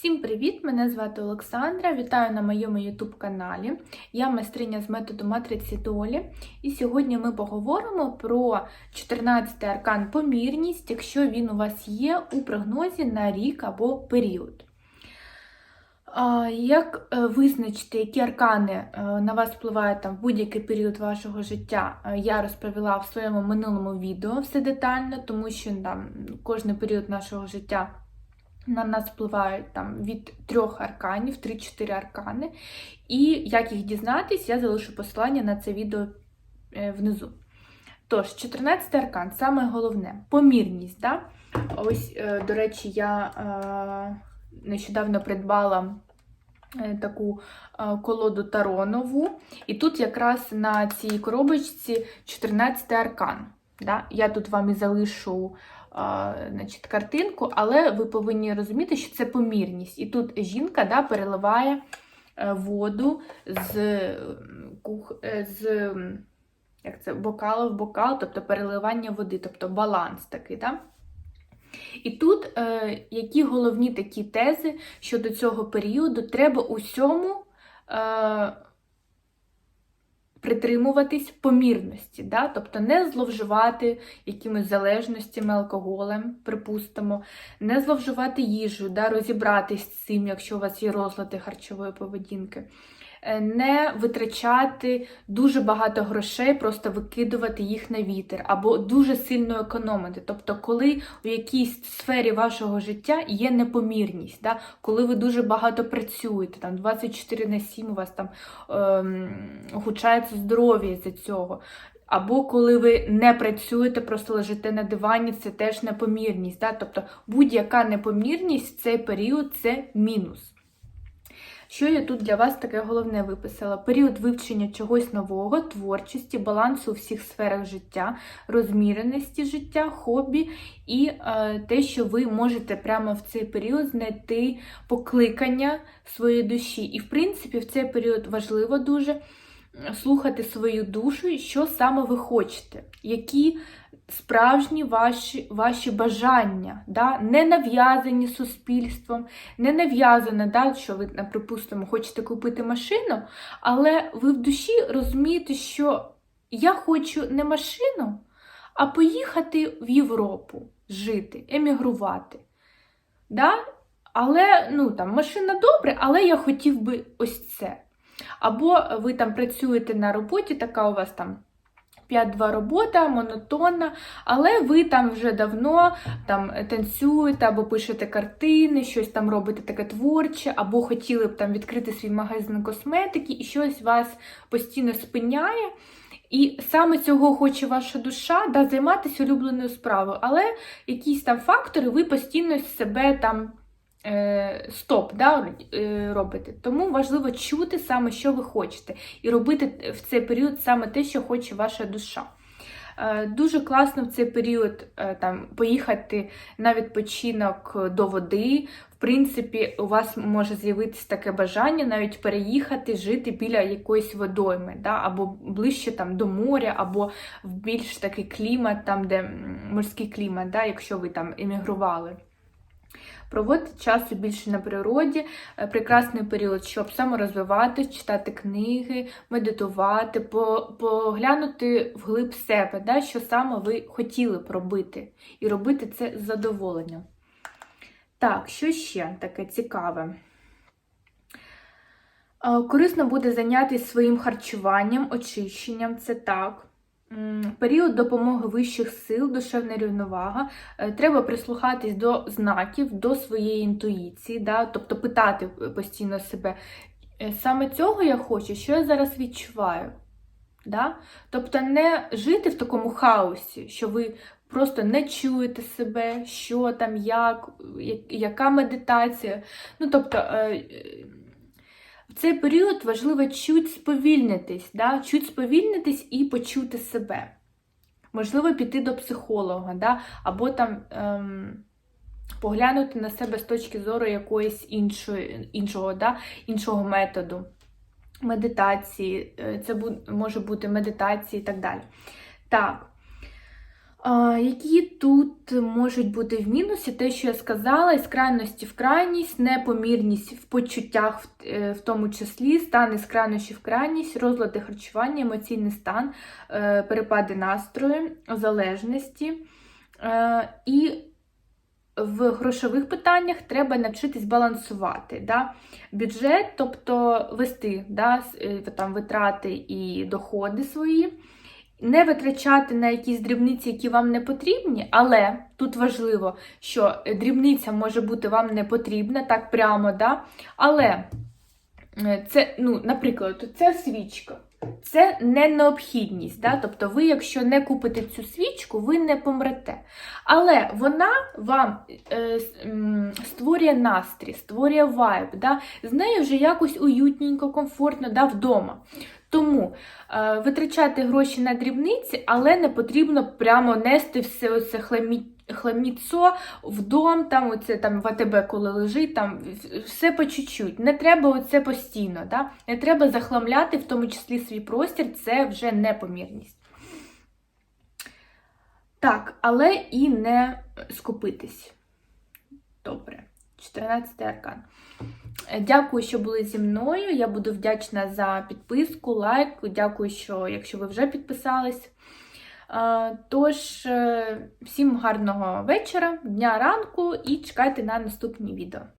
Всім привіт! Мене звати Олександра. Вітаю на моєму YouTube каналі. Я майстриня з методу матриці долі. І сьогодні ми поговоримо про 14 й аркан помірність, якщо він у вас є у прогнозі на рік або період. Як е, визначити, які аркани е, на вас впливають там, в будь-який період вашого життя, е, я розповіла в своєму минулому відео все детально, тому що там кожен період нашого життя на нас впливають там від трьох арканів, 3-4 аркани. І як їх дізнатись, я залишу посилання на це відео е, внизу. Тож, 14 аркан, саме головне помірність. Да? Ось, е, до речі, я е, нещодавно придбала таку колоду Таронову. І тут якраз на цій коробочці 14 аркан. Да? Я тут вам і залишу значить, картинку, але ви повинні розуміти, що це помірність. І тут жінка да, переливає е, воду з е, з як це, бокала в бокал, тобто переливання води, тобто баланс такий. Да? І тут е, які головні такі тези щодо цього періоду, треба усьому. Е, притримуватись помірності, да? тобто не зловживати якимись залежностями, алкоголем, припустимо, не зловживати їжу, да? розібратись з цим, якщо у вас є розлади харчової поведінки. Е, не витрачати дуже багато грошей, просто викидувати їх на вітер, або дуже сильно економити. Тобто, коли у якійсь сфері вашого життя є непомірність, да? коли ви дуже багато працюєте, там 24 на 7 у вас там ем, гучається здоров'я з цього. Або коли ви не працюєте, просто лежите на дивані, це теж непомірність. Да? Тобто будь-яка непомірність в цей період це мінус. Що я тут для вас таке головне виписала? Період вивчення чогось нового, творчості, балансу у всіх сферах життя, розміреності життя, хобі і е, те, що ви можете прямо в цей період знайти покликання своєї душі. І, в принципі, в цей період важливо дуже слухати свою душу, що саме ви хочете, які справжні ваші ваші бажання, да? не нав'язані суспільством, не нав'язане, да, що ви, припустимо, хочете купити машину, але ви в душі розумієте, що я хочу не машину, а поїхати в Європу жити, емігрувати. Да? Але ну, там, машина добре, але я хотів би ось це. Або ви там працюєте на роботі, така у вас там 5-2 робота, монотонна, але ви там вже давно там танцюєте, або пишете картини, щось там робите таке творче, або хотіли б там відкрити свій магазин косметики, і щось вас постійно спиняє. І саме цього хоче ваша душа, да, займатися улюбленою справою. Але якісь там фактори ви постійно себе там стоп да, е, робите. Тому важливо чути саме, що ви хочете, і робити в цей період саме те, що хоче ваша душа. Е, дуже класно в цей період там, поїхати на відпочинок до води. В принципі, у вас може з'явитися таке бажання навіть переїхати, жити біля якоїсь водойми, да? або ближче там, до моря, або в більш такий клімат, там, де морський клімат, да? якщо ви там емігрували. Проводити часу більше на природі, е, прекрасний період, щоб саморозвиватись, читати книги, медитувати, поглянути вглиб себе, да, що саме ви хотіли б робити, і робити це з задоволенням. Так, що ще таке цікаве? Е, корисно буде зайнятися своїм харчуванням, очищенням, це так. Період допомоги вищих сил, душевна рівновага. Е, треба прислухатись до знаків, до своєї інтуїції, да? тобто питати постійно себе. «Е, саме цього я хочу, що я зараз відчуваю. Да? Тобто не жити в такому хаосі, що ви просто не чуєте себе, що там, як, яка медитація. Ну, тобто, е, в цей період важливо чуть сповільнитись, да? чуть сповільнитись і почути себе. Можливо, піти до психолога, да? або там ем, поглянути на себе з точки зору якоїсь іншої, іншого, да? іншого методу. Медитації, е, це може бути медитації і так далі. Так. Які тут можуть бути в мінусі? Те, що я сказала, із крайності в крайність, непомірність в почуттях, в, е, тому числі, стан із крайності в крайність, розлади харчування, емоційний стан, е, перепади настрою, залежності. Е, І в грошових питаннях треба навчитись балансувати да? бюджет, тобто вести да, там, витрати і доходи свої не витрачати на якісь дрібниці, які вам не потрібні, але тут важливо, що дрібниця може бути вам не потрібна, так прямо, да? але е, це, ну, наприклад, це свічка. Це не необхідність, да? тобто ви, якщо не купите цю свічку, ви не помрете. Але вона вам е, створює настрій, створює вайб, да? з нею вже якось уютненько, комфортно да, вдома. Тому е, витрачати гроші на дрібниці, але не потрібно прямо нести все хламі... хламіцо в дом, там оце там в АТБ, коли лежить, там все по чуть-чуть. Не треба оце постійно, да? не треба захламляти, в тому числі свій простір, це вже непомірність. Так, але і не скупитись. Добре. 14 аркан. Е, Дякую, що були зі мною. Я буду вдячна за підписку, лайк. Дякую, що якщо ви вже підписались. Е, Тож, е, всім гарного вечора, дня ранку і чекайте на наступні відео.